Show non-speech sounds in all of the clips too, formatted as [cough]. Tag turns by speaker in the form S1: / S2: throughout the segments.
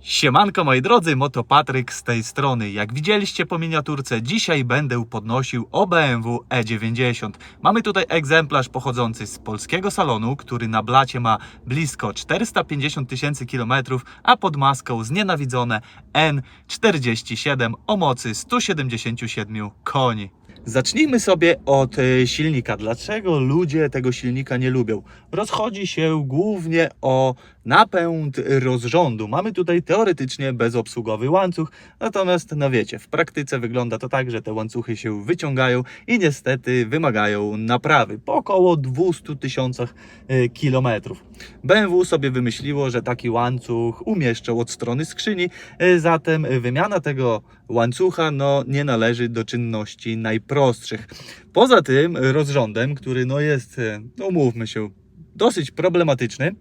S1: Siemanko moi drodzy, Moto Patryk z tej strony. Jak widzieliście po miniaturce, dzisiaj będę podnosił o BMW E90. Mamy tutaj egzemplarz pochodzący z polskiego salonu, który na blacie ma blisko 450 tysięcy kilometrów, a pod maską znienawidzone N47 o mocy 177 koni. Zacznijmy sobie od e, silnika. Dlaczego ludzie tego silnika nie lubią? Rozchodzi się głównie o napęd rozrządu. Mamy tutaj teoretycznie bezobsługowy łańcuch, natomiast no wiecie, w praktyce wygląda to tak, że te łańcuchy się wyciągają i niestety wymagają naprawy po około 200 tysiącach e, kilometrów. BMW sobie wymyśliło, że taki łańcuch umieszczą od strony skrzyni, e, zatem wymiana tego łańcucha no, nie należy do czynności najprostszych. Poza tym rozrządem, który no jest, e, no umówmy się, dosyć problematyczny,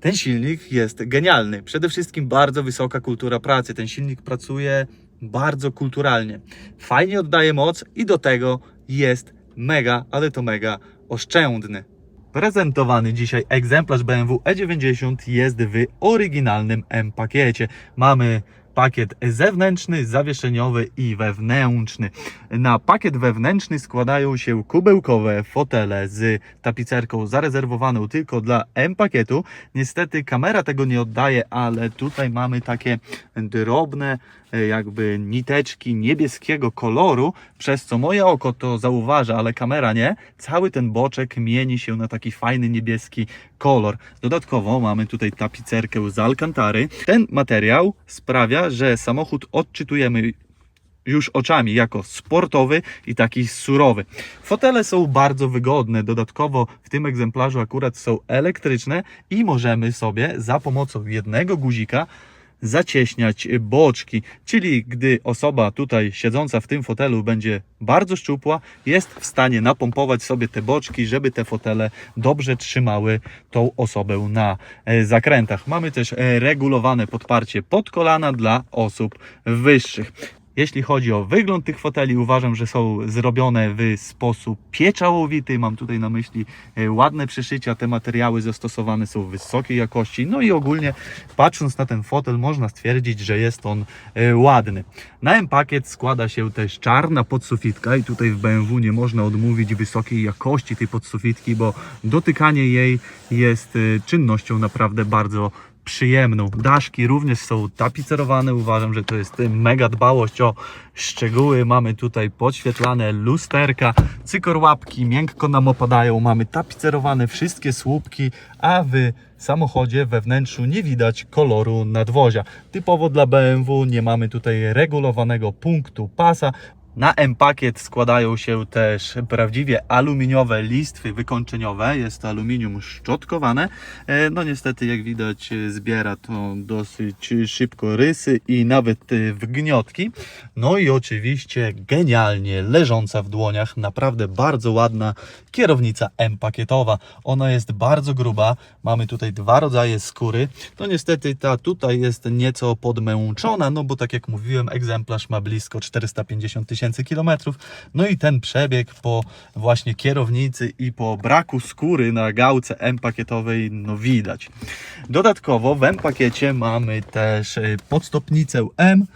S1: ten silnik jest genialny. Przede wszystkim bardzo wysoka kultura pracy. Ten silnik pracuje bardzo kulturalnie. Fajnie oddaje moc i do tego jest mega, ale to mega oszczędny. Prezentowany dzisiaj egzemplarz BMW E90 jest w oryginalnym M-pakiecie. Mamy pakiet zewnętrzny, zawieszeniowy i wewnętrzny. Na pakiet wewnętrzny składają się kubełkowe fotele z tapicerką zarezerwowaną tylko dla M-pakietu. Niestety kamera tego nie oddaje, ale tutaj mamy takie drobne jakby niteczki niebieskiego koloru, przez co moje oko to zauważa, ale kamera nie. Cały ten boczek mieni się na taki fajny niebieski kolor. Dodatkowo mamy tutaj tapicerkę z alcantary. Ten materiał sprawia, że samochód odczytujemy już oczami jako sportowy i taki surowy. Fotele są bardzo wygodne. Dodatkowo w tym egzemplarzu akurat są elektryczne i możemy sobie za pomocą jednego guzika zacieśniać boczki, czyli gdy osoba tutaj siedząca w tym fotelu będzie bardzo szczupła, jest w stanie napompować sobie te boczki, żeby te fotele dobrze trzymały tą osobę na e, zakrętach. Mamy też e, regulowane podparcie pod kolana dla osób wyższych. Jeśli chodzi o wygląd tych foteli, uważam, że są zrobione w sposób pieczałowity. Mam tutaj na myśli e, ładne przyszycia. Te materiały zastosowane są wysokiej jakości. No i ogólnie patrząc na ten fotel, można stwierdzić, że jest on e, ładny. Na M-pakiet składa się też czarna podsufitka i tutaj w BMW nie można odmówić wysokiej jakości tej podsufitki, bo dotykanie jej jest e, czynnością naprawdę bardzo przyjemną. Daszki również są tapicerowane. Uważam, że to jest mega dbałość o szczegóły. Mamy tutaj podświetlane lusterka, cykorłapki miękko nam opadają. Mamy tapicerowane wszystkie słupki, a w samochodzie we wnętrzu nie widać koloru nadwozia. Typowo dla BMW nie mamy tutaj regulowanego punktu pasa. Na M-pakiet składają się też prawdziwie aluminiowe listwy wykończeniowe. Jest to aluminium szczotkowane. E, No niestety, jak widać, e, zbiera to dosyć szybko rysy i nawet e, wgniotki. No i oczywiście genialnie leżąca w dłoniach, naprawdę bardzo ładna kierownica M-pakietowa. Ona jest bardzo gruba. Mamy tutaj dwa rodzaje skóry. No niestety ta tutaj jest nieco podmęczona, no bo tak jak mówiłem, egzemplarz ma blisko 450 tysięcy kilometrów. No i ten przebieg po właśnie kierownicy i po braku skóry na gałce M-pakietowej, no widać. Dodatkowo w M-pakiecie mamy też e, podstopnicę M,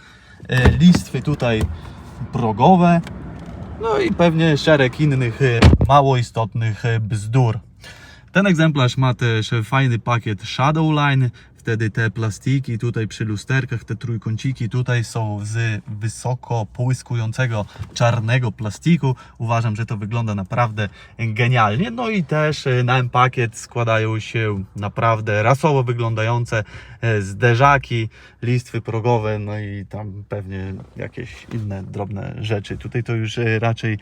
S1: e, listwy tutaj progowe, no i pewnie szereg innych e, mało istotnych bzdur. Ten egzemplarz ma też fajny pakiet Shadowline. Wtedy te plastiki tutaj przy lusterkach, te trójkąciki tutaj są z wysoko połyskującego czarnego plastiku. Uważam, że to wygląda naprawdę genialnie. No i też e, na M-pakiet składają się naprawdę rasowo wyglądające e, zderzaki, listwy progowe, no i tam pewnie jakieś inne drobne rzeczy. Tutaj to już e, raczej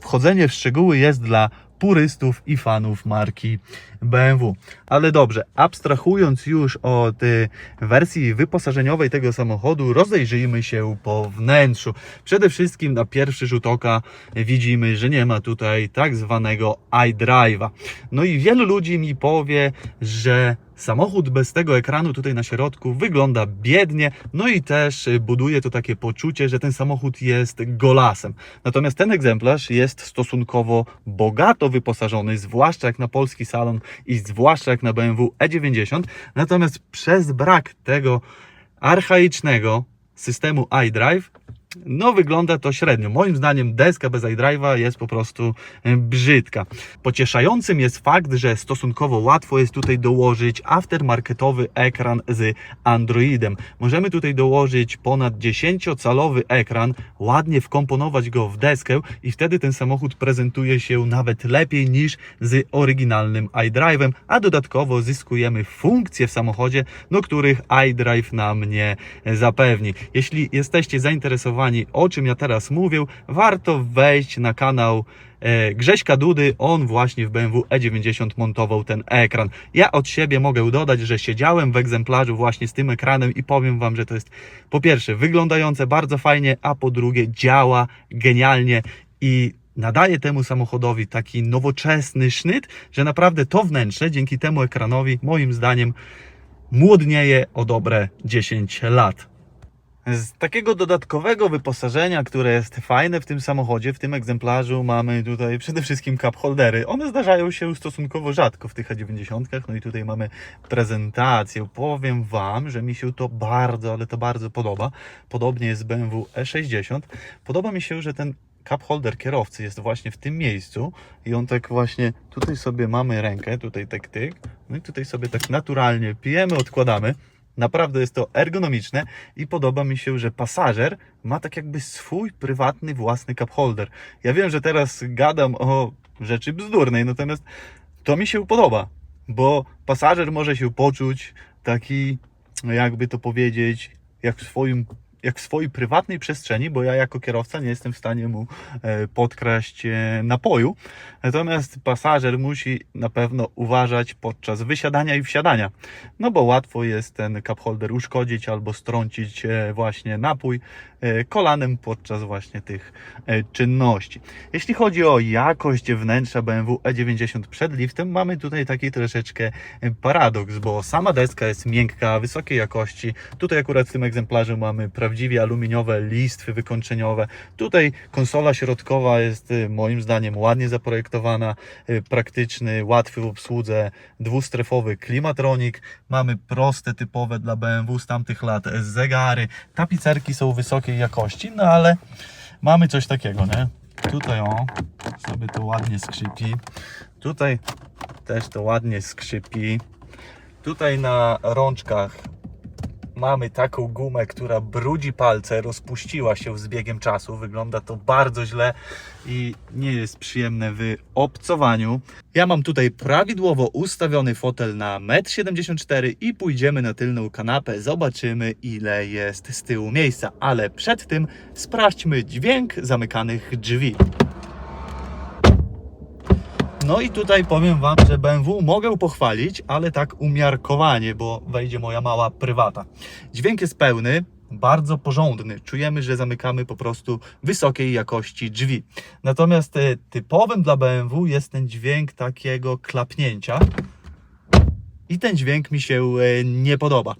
S1: wchodzenie w szczegóły jest dla purystów i fanów marki BMW. Ale dobrze, abstrahując już od y, wersji wyposażeniowej tego samochodu, rozejrzyjmy się po wnętrzu. Przede wszystkim na pierwszy rzut oka widzimy, że nie ma tutaj tak zwanego iDrive'a. No i wielu ludzi mi powie, że Samochód bez tego ekranu tutaj na środku wygląda biednie, no i też buduje to takie poczucie, że ten samochód jest golasem. Natomiast ten egzemplarz jest stosunkowo bogato wyposażony, zwłaszcza jak na polski salon i zwłaszcza jak na BMW E90. Natomiast przez brak tego archaicznego systemu iDrive, no wygląda to średnio. Moim zdaniem deska bez iDrive'a jest po prostu e, brzydka. Pocieszającym jest fakt, że stosunkowo łatwo jest tutaj dołożyć aftermarketowy ekran z Androidem. Możemy tutaj dołożyć ponad 10-calowy ekran, ładnie wkomponować go w deskę i wtedy ten samochód prezentuje się nawet lepiej niż z oryginalnym iDrive'em, a dodatkowo zyskujemy funkcje w samochodzie, no których iDrive nam nie zapewni. Jeśli jesteście zainteresowani o czym ja teraz mówię, warto wejść na kanał e, Grześka Dudy, on właśnie w BMW E90 montował ten ekran. Ja od siebie mogę dodać, że siedziałem w egzemplarzu właśnie z tym ekranem i powiem Wam, że to jest po pierwsze wyglądające bardzo fajnie, a po drugie działa genialnie i nadaje temu samochodowi taki nowoczesny sznyt, że naprawdę to wnętrze dzięki temu ekranowi moim zdaniem młodnieje o dobre 10 lat. Z takiego dodatkowego wyposażenia, które jest fajne w tym samochodzie, w tym egzemplarzu mamy tutaj przede wszystkim cup holdery. One zdarzają się stosunkowo rzadko w tych A90, no i tutaj mamy prezentację. Powiem Wam, że mi się to bardzo, ale to bardzo podoba. Podobnie jest BMW E60. Podoba mi się, że ten cup holder kierowcy jest właśnie w tym miejscu i on tak właśnie, tutaj sobie mamy rękę, tutaj tak tyk, no i tutaj sobie tak naturalnie pijemy, odkładamy. Naprawdę jest to ergonomiczne i podoba mi się, że pasażer ma tak jakby swój prywatny, własny cup holder. Ja wiem, że teraz gadam o rzeczy bzdurnej, natomiast to mi się podoba, bo pasażer może się poczuć taki, jakby to powiedzieć, jak w swoim jak w swojej prywatnej przestrzeni, bo ja jako kierowca nie jestem w stanie mu e, podkraść e, napoju. Natomiast pasażer musi na pewno uważać podczas wysiadania i wsiadania. No bo łatwo jest ten cup holder uszkodzić albo strącić e, właśnie napój kolanem podczas właśnie tych czynności. Jeśli chodzi o jakość wnętrza BMW E90 przed liftem, mamy tutaj taki troszeczkę paradoks, bo sama deska jest miękka, wysokiej jakości. Tutaj akurat w tym egzemplarzu mamy prawdziwie aluminiowe listwy wykończeniowe. Tutaj konsola środkowa jest e, moim zdaniem ładnie zaprojektowana, e, praktyczny, łatwy w obsłudze, dwustrefowy klimatronik. Mamy proste, typowe dla BMW z tamtych lat zegary. Tapicerki są wysokiej jakości, no ale mamy coś takiego, nie? Tutaj o, sobie to ładnie skrzypi. Tutaj też to ładnie skrzypi. Tutaj na rączkach mamy taką gumę, która brudzi palce, rozpuściła się z biegiem czasu. Wygląda to bardzo źle i nie jest przyjemne w obcowaniu. Ja mam tutaj prawidłowo ustawiony fotel na 1,74 m i pójdziemy na tylną kanapę, zobaczymy ile jest z tyłu miejsca, ale przed tym sprawdźmy dźwięk zamykanych drzwi. No i tutaj powiem Wam, że BMW mogę pochwalić, ale tak umiarkowanie, bo wejdzie moja mała prywata. Dźwięk jest pełny, bardzo porządny. Czujemy, że zamykamy po prostu wysokiej jakości drzwi. Natomiast e, typowym dla BMW jest ten dźwięk takiego klapnięcia. I ten dźwięk mi się e, nie podoba.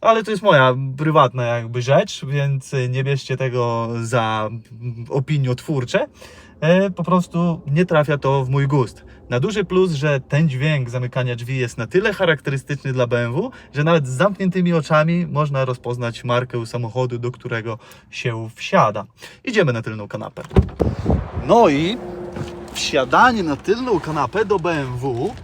S1: Ale to jest moja prywatna jakby rzecz, więc e, nie bierzcie tego za opiniotwórcze. E, Po prostu nie trafia to w mój gust. Na duży plus, że ten dźwięk zamykania drzwi jest na tyle charakterystyczny dla BMW, że nawet z zamkniętymi oczami można rozpoznać markę samochodu, do którego się wsiada. Idziemy na tylną kanapę. No i wsiadanie na tylną kanapę do BMW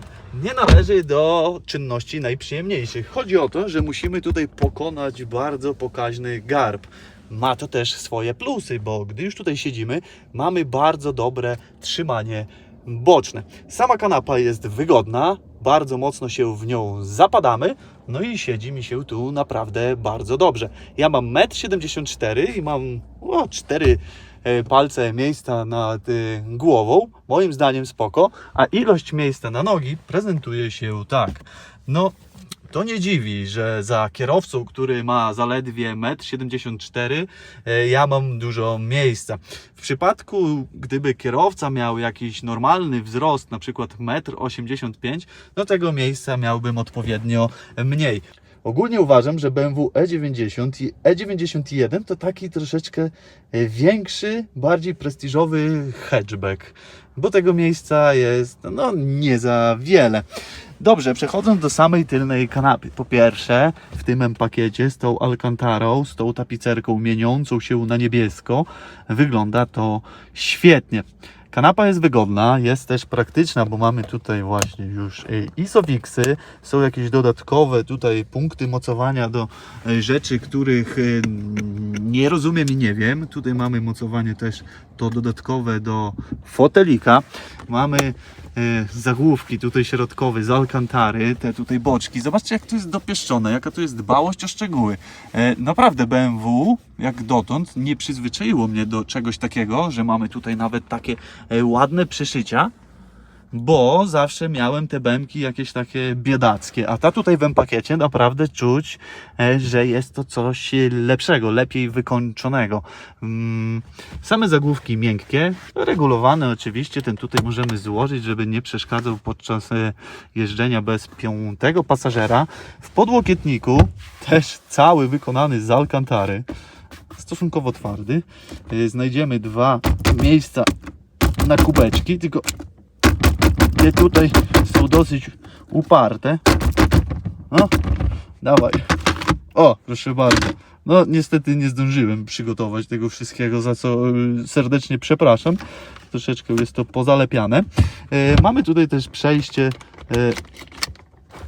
S1: nie należy do czynności najprzyjemniejszych. Chodzi o to, że musimy tutaj pokonać bardzo pokaźny garb. Ma to też swoje plusy, bo gdy już tutaj siedzimy, mamy bardzo dobre trzymanie boczne. Sama kanapa jest wygodna, bardzo mocno się w nią zapadamy, no i siedzi mi się tu naprawdę bardzo dobrze. Ja mam 1,74 m i mam o, 4 e, palce miejsca nad y, głową, moim zdaniem spoko, a ilość miejsca na nogi prezentuje się tak. No, To nie dziwi, że za kierowcą, który ma zaledwie 1,74 m, e, ja mam dużo miejsca. W przypadku, gdyby kierowca miał jakiś normalny wzrost, na przykład 1,85 m, no tego miejsca miałbym odpowiednio mniej. Ogólnie uważam, że BMW E90 i E91 to taki troszeczkę e, większy, bardziej prestiżowy hatchback, bo tego miejsca jest no nie za wiele. Dobrze, przechodząc do samej tylnej kanapy. Po pierwsze, w tym pakiecie z tą alcantarą, z tą tapicerką mieniącą się na niebiesko, wygląda to świetnie. Kanapa jest wygodna, jest też praktyczna, bo mamy tutaj właśnie już y, isofixy, są jakieś dodatkowe tutaj punkty mocowania do y, rzeczy, których y, nie rozumiem i nie wiem. Tutaj mamy mocowanie też to dodatkowe do fotelika. Mamy y, zagłówki tutaj środkowe z alcantary, te tutaj boczki. Zobaczcie jak to jest dopieszczone, jaka to jest dbałość o szczegóły. E, Naprawdę BMW jak dotąd nie przyzwyczaiło mnie do czegoś takiego, że mamy tutaj nawet takie e, ładne przyszycia, bo zawsze miałem te bębki jakieś takie biedackie, a ta tutaj w pakiecie naprawdę czuć, e, że jest to coś lepszego, lepiej wykończonego. Mm, Same zagłówki miękkie, regulowane oczywiście, ten tutaj możemy złożyć, żeby nie przeszkadzał podczas e, jeżdżenia bez piątego pasażera. W podłokietniku też cały wykonany z alcantary, stosunkowo twardy. E, Znajdziemy dwa miejsca na kubeczki, tylko te tutaj są dosyć uparte. No, dawaj. O, proszę bardzo. No, niestety nie zdążyłem przygotować tego wszystkiego, za co y, serdecznie przepraszam. Troszeczkę jest to pozalepiane. E, mamy tutaj też przejście e,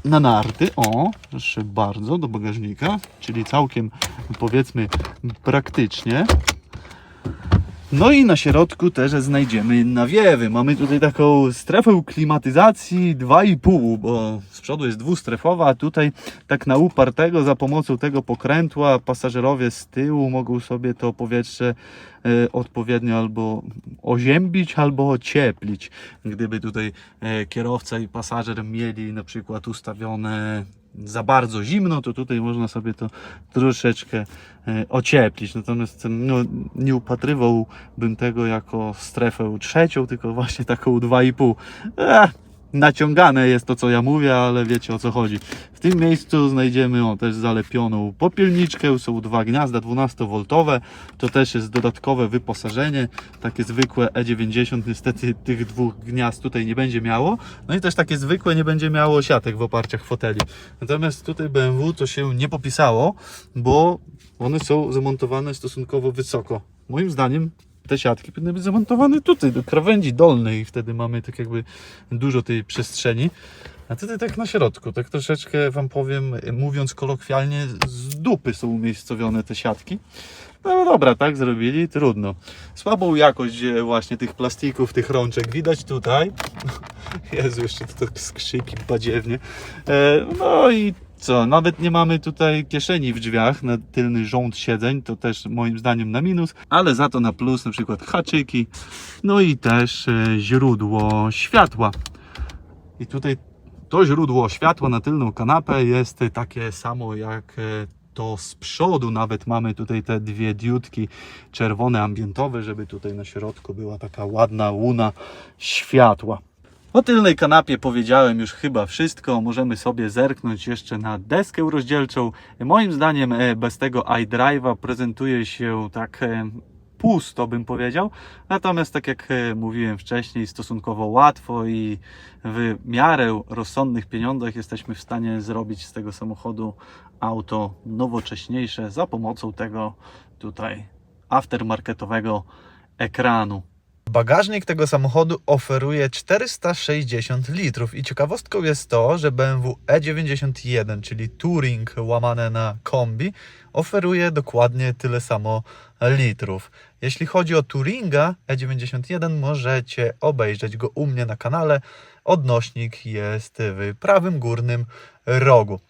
S1: na narty. O, proszę bardzo, do bagażnika, czyli całkiem powiedzmy praktycznie. No i na środku też znajdziemy nawiewy. Mamy tutaj taką strefę klimatyzacji 2,5, bo z przodu jest dwustrefowa, a tutaj tak na upartego za pomocą tego pokrętła pasażerowie z tyłu mogą sobie to powietrze e, odpowiednio albo oziębić, albo ocieplić. Gdyby tutaj e, kierowca i pasażer mieli na przykład ustawione za bardzo zimno, to tutaj można sobie to troszeczkę e, ocieplić. Natomiast no, nie upatrywałbym tego jako strefę trzecią, tylko właśnie taką 2,5. Eh, naciągane jest to, co ja mówię, ale wiecie o co chodzi. W tym miejscu znajdziemy też zalepioną popielniczkę, są dwa gniazda 12V, to też jest dodatkowe wyposażenie, takie zwykłe E90, niestety tych dwóch gniazd tutaj nie będzie miało, no i też takie zwykłe nie będzie miało siatek w oparciach foteli. Natomiast tutaj BMW to się nie popisało, bo one są zamontowane stosunkowo wysoko. Moim zdaniem te siatki powinny być zamontowane tutaj, do krawędzi dolnej i wtedy mamy tak jakby dużo tej przestrzeni. A tutaj tak na środku, tak troszeczkę Wam powiem, mówiąc kolokwialnie, z dupy są umiejscowione te siatki. No dobra, tak zrobili, trudno. Słabą jakość właśnie tych plastików, tych rączek widać tutaj. [laughs] Jezu, jeszcze to tak skrzypi badziewnie. E, No i co, nawet nie mamy tutaj kieszeni w drzwiach na tylny rząd siedzeń, to też moim zdaniem na minus, ale za to na plus na przykład haczyki, no i też e, źródło światła. I tutaj to źródło światła na tylną kanapę jest takie samo jak e, to z przodu. Nawet mamy tutaj te dwie diutki czerwone ambientowe, żeby tutaj na środku była taka ładna łuna światła. O tylnej kanapie powiedziałem już chyba wszystko. Możemy sobie zerknąć jeszcze na deskę rozdzielczą. Moim zdaniem e, bez tego iDrive'a prezentuje się tak e, pusto, bym powiedział. Natomiast tak jak e, mówiłem wcześniej, stosunkowo łatwo i w miarę rozsądnych pieniądzach jesteśmy w stanie zrobić z tego samochodu auto nowocześniejsze za pomocą tego tutaj aftermarketowego ekranu.
S2: Bagażnik tego samochodu oferuje 460 litrów i ciekawostką jest to, że BMW E91, czyli Touring łamane na kombi, oferuje dokładnie tyle samo litrów. Jeśli chodzi o Touringa E91, możecie obejrzeć go u mnie na kanale. Odnośnik jest w prawym górnym rogu.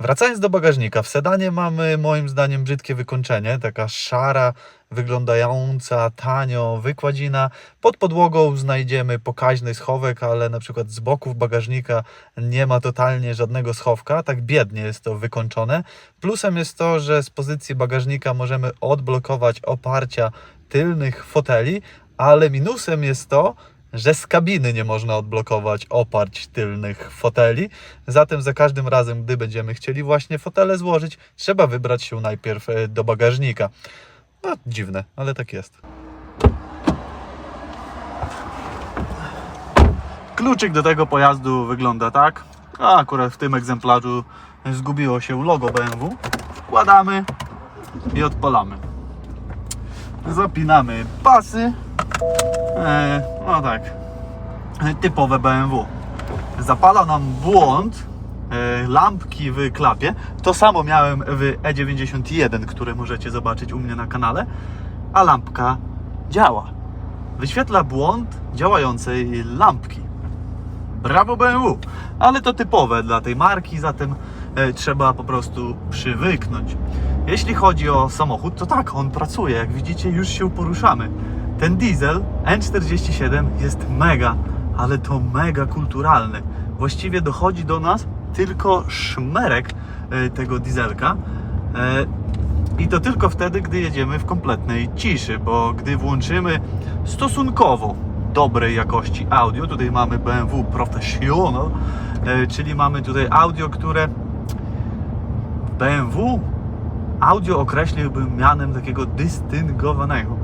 S2: Wracając do bagażnika, w sedanie mamy moim zdaniem brzydkie wykończenie, taka szara, wyglądająca tanio wykładzina. Pod podłogą znajdziemy pokaźny schowek, ale na przykład z boków bagażnika nie ma totalnie żadnego schowka, tak biednie jest to wykończone. Plusem jest to, że z pozycji bagażnika możemy odblokować oparcia tylnych foteli, ale minusem jest to, że z kabiny nie można odblokować oparć tylnych foteli. Zatem za każdym razem, gdy będziemy chcieli właśnie fotele złożyć, trzeba wybrać się najpierw e, do bagażnika. No, dziwne, ale tak jest.
S1: Kluczyk do tego pojazdu wygląda tak. A akurat w tym egzemplarzu zgubiło się logo BMW. Wkładamy i odpalamy. Zapinamy pasy. E, no tak. E, Typowe BMW. Zapala nam błąd e, lampki w klapie. To samo miałem w E91, które możecie zobaczyć u mnie na kanale. A lampka działa. Wyświetla błąd działającej lampki. Brawo BMW! Ale to typowe dla tej marki, zatem trzeba po prostu przywyknąć. Jeśli chodzi o samochód, to tak, on pracuje. Jak widzicie, już się poruszamy. Ten diesel N47 jest mega, ale to mega kulturalny. Właściwie dochodzi do nas tylko szmerek e, tego dieselka. E, i to tylko wtedy, gdy jedziemy w kompletnej ciszy, bo gdy włączymy stosunkowo dobrej jakości audio, tutaj mamy BMW Professional, e, czyli mamy tutaj audio, które BMW audio określiłbym mianem takiego dystyngowanego.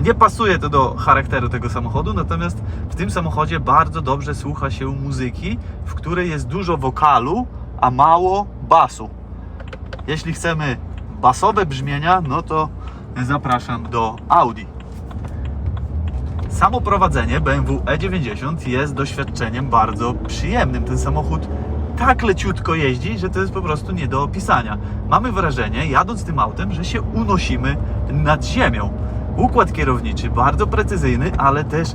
S1: Nie pasuje to do charakteru tego samochodu, natomiast w tym samochodzie bardzo dobrze słucha się muzyki, w której jest dużo wokalu, a mało basu. Jeśli chcemy basowe brzmienia, no to zapraszam do Audi. Samo prowadzenie BMW E90 jest doświadczeniem bardzo przyjemnym. Ten samochód tak leciutko jeździ, że to jest po prostu nie do opisania. Mamy wrażenie, jadąc tym autem, że się unosimy nad ziemią. Układ kierowniczy bardzo precyzyjny, ale też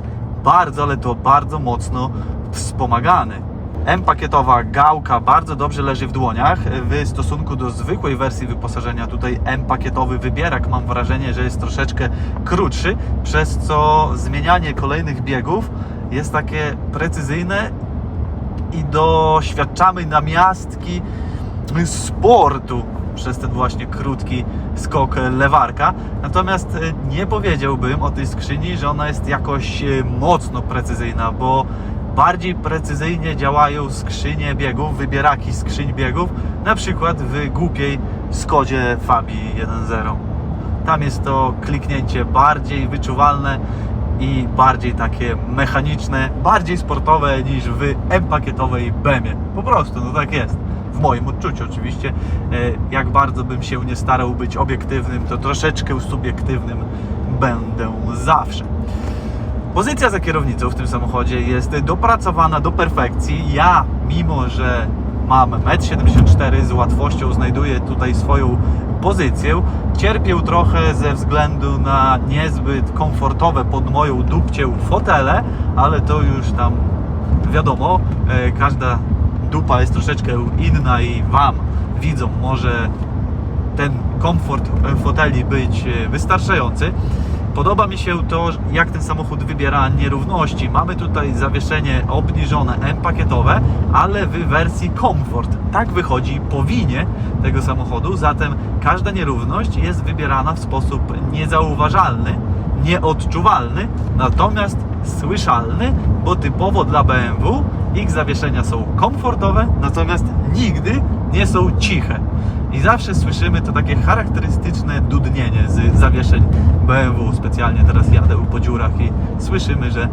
S1: bardzo, ale to bardzo mocno wspomagany. M-pakietowa gałka bardzo dobrze leży w dłoniach w stosunku do zwykłej wersji wyposażenia. Tutaj M-pakietowy wybierak mam wrażenie, że jest troszeczkę krótszy, przez co zmienianie kolejnych biegów jest takie precyzyjne i doświadczamy namiastki sportu przez ten właśnie krótki skok lewarka. Natomiast e, nie powiedziałbym o tej skrzyni, że ona jest jakoś e, mocno precyzyjna, bo bardziej precyzyjnie działają skrzynie biegów, wybieraki skrzyń biegów, na przykład w głupiej Skodzie Fabii 1.0. Tam jest to kliknięcie bardziej wyczuwalne i bardziej takie mechaniczne, bardziej sportowe niż w M-pakietowej BEMie. Po prostu, no tak jest. W moim odczuciu oczywiście. E, Jak bardzo bym się nie starał być obiektywnym, to troszeczkę subiektywnym będę zawsze. Pozycja za kierownicą w tym samochodzie jest dopracowana do perfekcji. Ja, mimo że mam 1,74 m, z łatwością znajduję tutaj swoją pozycję. Cierpię trochę ze względu na niezbyt komfortowe pod moją dupcię fotele, ale to już tam wiadomo, e, każda dupa jest troszeczkę inna i Wam, widzom, może ten komfort e, foteli być e, wystarczający. Podoba mi się to, jak ten samochód wybiera nierówności. Mamy tutaj zawieszenie obniżone M-pakietowe, ale w wersji Comfort. Tak wychodzi po winie tego samochodu, zatem każda nierówność jest wybierana w sposób niezauważalny, nieodczuwalny, natomiast słyszalny, bo typowo dla BMW ich zawieszenia są komfortowe, natomiast nigdy nie są ciche. I zawsze słyszymy to takie charakterystyczne dudnienie z zawieszeń BMW. Specjalnie teraz jadę po dziurach i słyszymy, że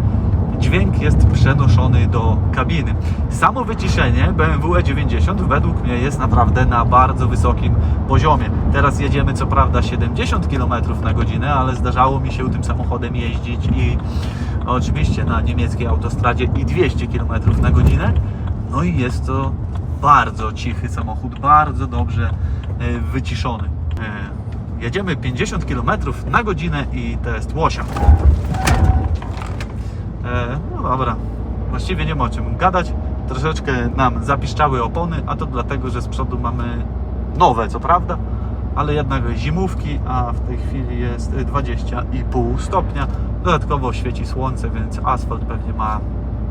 S1: dźwięk jest przenoszony do kabiny. Samo wyciszenie BMW E90 według mnie jest naprawdę na bardzo wysokim poziomie. Teraz jedziemy co prawda 70 km na godzinę, ale zdarzało mi się tym samochodem jeździć i oczywiście na niemieckiej autostradzie i 200 km na godzinę. No i jest to bardzo cichy samochód, bardzo dobrze e, wyciszony. E, Jedziemy 50 km na godzinę i to jest łosia. E, No dobra, właściwie nie ma o czym gadać. troszeczkę nam zapiszczały opony, a to dlatego, że z przodu mamy nowe, co prawda, ale jednak zimówki, a w tej chwili jest 20,5 stopnia. Dodatkowo świeci słońce, więc asfalt pewnie ma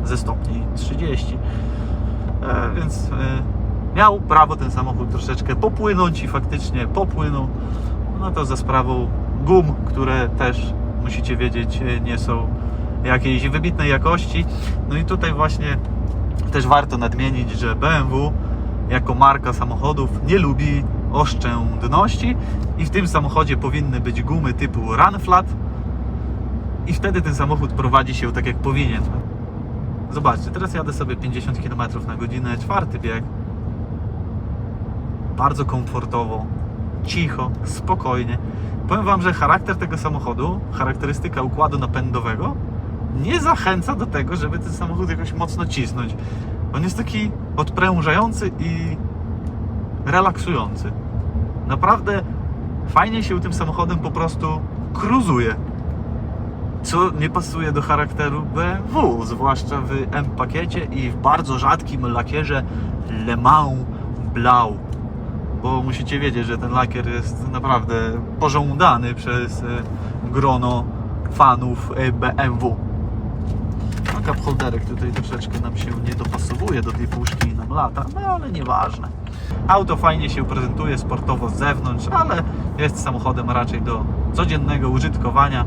S1: ze stopni 30. E, więc e, miał prawo ten samochód troszeczkę popłynąć i faktycznie popłynął. No to za sprawą gum, które też musicie wiedzieć e, nie są jakiejś wybitnej jakości. No i tutaj właśnie też warto nadmienić, że BMW jako marka samochodów nie lubi oszczędności i w tym samochodzie powinny być gumy typu Run Flat i wtedy ten samochód prowadzi się tak jak powinien. Zobaczcie, teraz jadę sobie 50 km na godzinę, czwarty bieg. Bardzo komfortowo, cicho, spokojnie. Powiem Wam, że charakter tego samochodu, charakterystyka układu napędowego nie zachęca do tego, żeby ten samochód jakoś mocno cisnąć. On jest taki odprężający i relaksujący. Naprawdę fajnie się tym samochodem po prostu cruzuje. Co nie pasuje do charakteru BMW, zwłaszcza w M-pakiecie i w bardzo rzadkim lakierze Le Mans Blau. Bo musicie wiedzieć, że ten lakier jest naprawdę pożądany przez e, grono fanów e, BMW. No cup holderek tutaj troszeczkę nam się nie dopasowuje do tej puszki i nam lata, no ale nieważne. Auto fajnie się prezentuje sportowo z zewnątrz, ale jest samochodem raczej do codziennego użytkowania,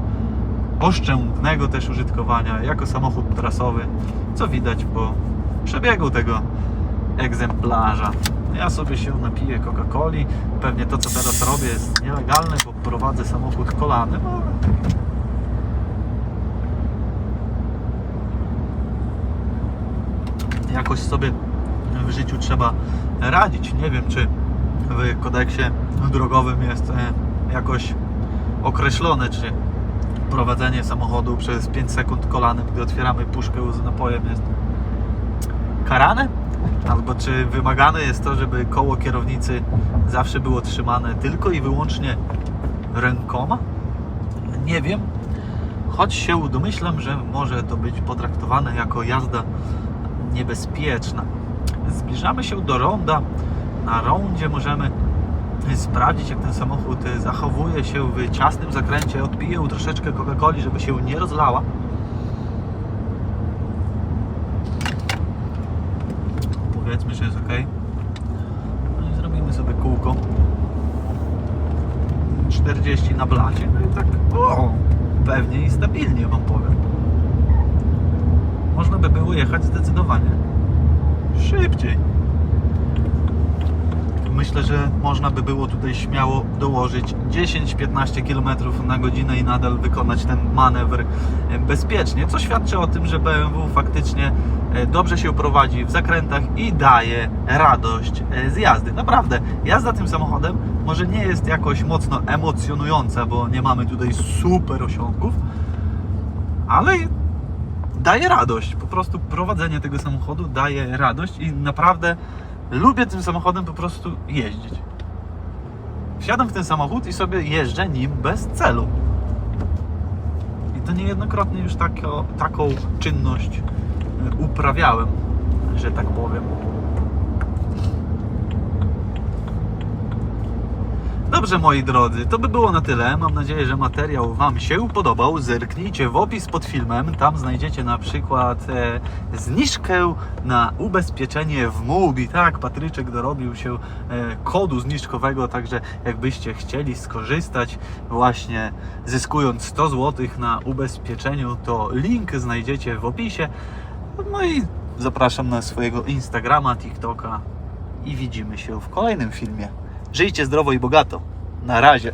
S1: oszczędnego też użytkowania, jako samochód trasowy, co widać po przebiegu tego egzemplarza. Ja sobie się napiję Coca-Coli. Pewnie to, co teraz robię, jest nielegalne, bo prowadzę samochód kolanem, ale jakoś sobie w życiu trzeba radzić. Nie wiem, czy w kodeksie drogowym jest e, jakoś określone, czy prowadzenie samochodu przez 5 sekund kolanem, gdy otwieramy puszkę z napojem jest karane? Albo czy wymagane jest to, żeby koło kierownicy zawsze było trzymane tylko i wyłącznie rękoma? Nie wiem. Choć się domyślam, że może to być potraktowane jako jazda niebezpieczna. Zbliżamy się do ronda. Na rondzie możemy sprawdzić, jak ten samochód zachowuje się w ciasnym zakręcie. Odpiję troszeczkę Coca-Coli, żeby się nie rozlała. Powiedzmy, że jest ok. No i zrobimy sobie kółko. 40 na blacie. No i tak o, pewnie i stabilnie Wam powiem. Można by było jechać zdecydowanie szybciej. Myślę, że można by było tutaj śmiało dołożyć 10-15 km na godzinę i nadal wykonać ten manewr e, bezpiecznie, co świadczy o tym, że BMW faktycznie e, dobrze się prowadzi w zakrętach i daje radość e, z jazdy. Naprawdę, jazda tym samochodem może nie jest jakoś mocno emocjonująca, bo nie mamy tutaj super osiągów, ale daje radość. Po prostu prowadzenie tego samochodu daje radość i naprawdę lubię tym samochodem po prostu jeździć. Wsiadam w ten samochód i sobie jeżdżę nim bez celu. I to niejednokrotnie już tako, taką czynność e, uprawiałem, że tak powiem. Dobrze, moi drodzy, to by było na tyle. Mam nadzieję, że materiał Wam się podobał. Zerknijcie w opis pod filmem. Tam znajdziecie na przykład e, zniżkę na ubezpieczenie w Mubi. Tak, Patryczek dorobił się e, kodu zniżkowego, także jakbyście chcieli skorzystać, właśnie zyskując 100 zł na ubezpieczeniu, to link znajdziecie w opisie. No i zapraszam na swojego Instagrama, TikToka i widzimy się w kolejnym filmie. Żyjcie zdrowo i bogato. Na razie.